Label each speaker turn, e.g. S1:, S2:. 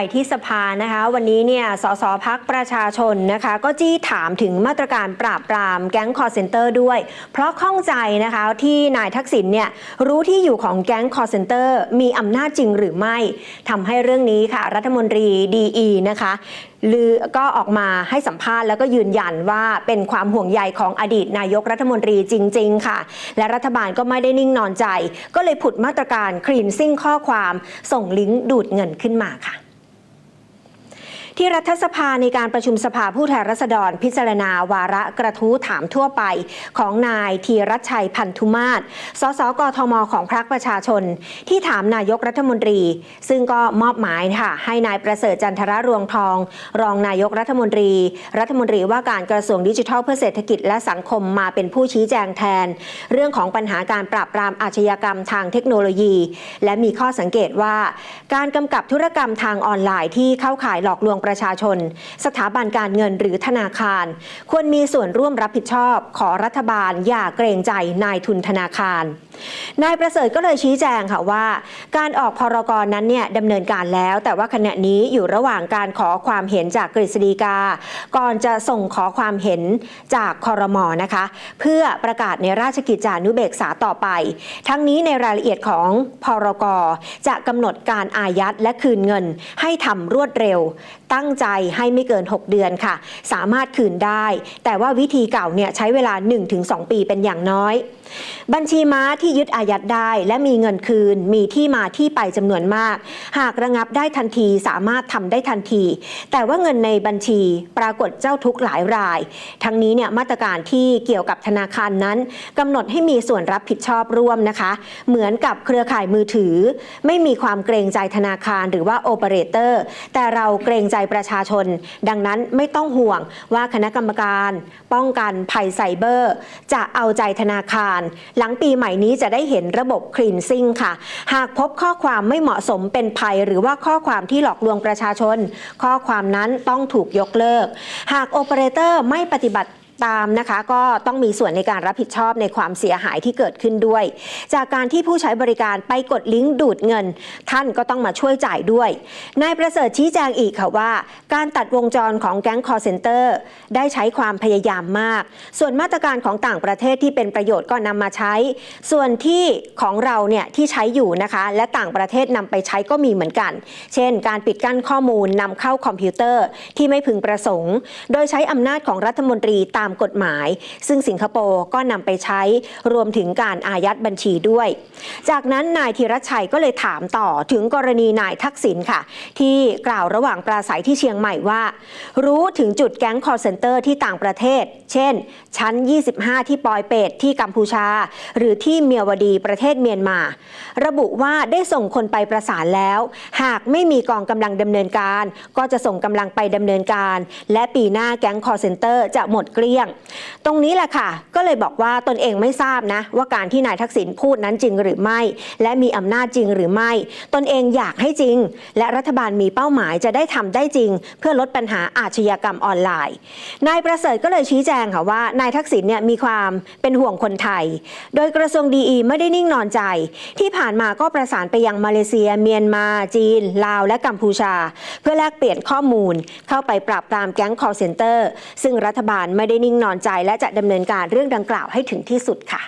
S1: ไปที่สภานะคะวันนี้เนี่ยสสพักประชาชนนะคะก็จี้ถามถึงมาตรการปราบปรามแก๊งคอร์เซนเตอร์ด้วย เพราะข้องใจนะคะที่นายทักษิณเนี่ยรู้ที่อยู่ของแก๊งคอร์เซนเตอร์มีอำนาจจริงหรือไม่ทำให้เรื่องนี้ค่ะ รัฐมนตรีดีนะคะลือก็ออกมาให้สัมภาษณ์แล้วก็ยืนยันว่าเป็นความห่วงใยของอดีตนายกรัฐมนตรีจริง ๆ ค่ะ และรัฐบาลก็ไม่ได้นิ่งนอนใจ ก็เลยผุดมาตรการคลีนซิ่งข้อความส่งลิงก์ดูดเงินขึ้นมาค่ะ ที่รัฐสภาในการประชุมสภาผู้แทนราษฎร พิจารณาวาระกระทู้ถามทั่วไป ของนายธีรชัยพันธุมาศ สสกทม ของพรรคประชาชน ที่ถามนายกรัฐมนตรี ซึ่งก็มอบหมายค่ะให้นายประเสริฐจันทรรวงทอง รองนายกรัฐมนตรี รัฐมนตรีว่าการกระทรวงดิจิทัลเพื่อเศรษฐกิจและสังคมมาเป็นผู้ชี้แจงแทน เรื่องของปัญหาการปราบปรามอาชญากรรมทางเทคโนโลยี และมีข้อสังเกตว่า การกำกับธุรกรรมทางออนไลน์ที่เข้าข่ายหลอกลวงประชาชน สถาบันการเงินหรือธนาคาร ควรมีส่วนร่วมรับผิดชอบ ขอรัฐบาลอย่าเกรงใจนายทุนธนาคาร นายประเสริฐก็เลยชี้แจงค่ะว่า การออกพรกรนั้นเนี่ยดำเนินการแล้ว แต่ว่าขณะนี้อยู่ระหว่างการขอความเห็นจากกฤษฎีกา ก่อนจะส่งขอความเห็นจากคอรมอนะคะ เพื่อประกาศในราชกิจจานุเบกษาต่อไป ทั้งนี้ในรายละเอียดของพรกจะกำหนดการอายัดและคืนเงินให้ทำรวดเร็ว ตั้งใจให้ไม่เกิน 6 เดือนค่ะ สามารถคืนได้ แต่ว่าวิธีเก่าเนี่ยใช้เวลา 1-2 ปีเป็นอย่างน้อย บัญชีม้าที่ยึดอายัดได้ และมีเงินคืน มีที่มาที่ไปจำนวนมาก หากระงับได้ทันทีสามารถทำได้ทันที แต่ว่าเงินในบัญชีปรากฏเจ้าทุกข์หลายราย ทั้งนี้เนี่ยมาตรการที่เกี่ยวกับธนาคารนั้นกำหนดให้มีส่วนรับผิดชอบร่วมนะคะ เหมือนกับเครือข่ายมือถือ ไม่มีความเกรงใจธนาคารหรือว่าโอเปอเรเตอร์แต่เราเกรงใจประชาชน ดังนั้นไม่ต้องห่วงว่าคณะกรรมการ ป้องกันภัยไซเบอร์ จะเอาใจธนาคาร หลังปีใหม่นี้จะได้เห็นระบบคลีนซิ่งค่ะ หากพบข้อความไม่เหมาะสมเป็นภัย หรือว่าข้อความที่หลอกลวงประชาชน ข้อความนั้นต้องถูกยกเลิก หากโอเปอเรเตอร์ไม่ปฏิบัติ ตามนะคะก็ต้องมีส่วนในการรับผิดชอบในความเสียหายที่เกิดขึ้นด้วย จากการที่ผู้ใช้บริการไปกดลิงก์ดูดเงิน ท่านก็ต้องมาช่วยจ่ายด้วยนายประเสริฐชี้แจงอีกค่ะว่า การตัดวงจรของแก๊งคอร์เซนเตอร์ได้ใช้ความพยายามมาก ส่วนมาตรการของต่างประเทศที่เป็นประโยชน์ก็นำมาใช้ ส่วนที่ของเราเนี่ยที่ใช้อยู่นะคะ และต่างประเทศนำไปใช้ก็มีเหมือนกัน เช่น การปิดกั้นข้อมูลนำเข้าคอมพิวเตอร์ที่ไม่พึงประสงค์ โดยใช้อำนาจของรัฐมนตรีตามกฎหมาย ซึ่งสิงคโปร์ก็นำไปใช้รวมถึงการอายัดบัญชีด้วย จากนั้นนายธีรชัยก็เลยถามต่อถึงกรณีนายทักษิณค่ะ ที่กล่าวระหว่างปราศัยที่เชียงใหม่ว่า รู้ถึงจุดแก๊งคอร์เซนเตอร์ที่ต่างประเทศ เช่น ชั้น 25 ที่ปอยเปตที่กัมพูชา หรือที่เมียวดีประเทศเมียนมา ระบุว่าได้ส่งคนไปประสานแล้ว หากไม่มีกองกำลังดำเนินการ ก็จะส่งกำลังไปดำเนินการ และปีหน้าแก๊งคอร์เซนเตอร์จะหมดเกลี้ยงตรงนี้แหละค่ะ ก็เลยบอกว่าตนเองไม่ทราบนะ ว่าการที่นายทักษิณพูดนั้นจริงหรือไม่ และมีอำนาจจริงหรือไม่ ตนเองอยากให้จริง และรัฐบาลมีเป้าหมายจะได้ทำได้จริง เพื่อลดปัญหาอาชญากรรมออนไลน์ นายประเสริฐก็เลยชี้แจงค่ะว่านายทักษิณเนี่ยมีความเป็นห่วงคนไทย โดยกระทรวงดีไม่ได้นิ่งนอนใจ ที่ผ่านมาก็ประสานไปยังมาเลเซีย เมียนมา จีน ลาว และกัมพูชา เพื่อแลกเปลี่ยนข้อมูล เข้าไปปราบปรามแก๊ง call center ซึ่งรัฐบาลไม่ได้นิ่งนอนใจ และจะดำเนินการเรื่องดังกล่าวให้ถึงที่สุดค่ะ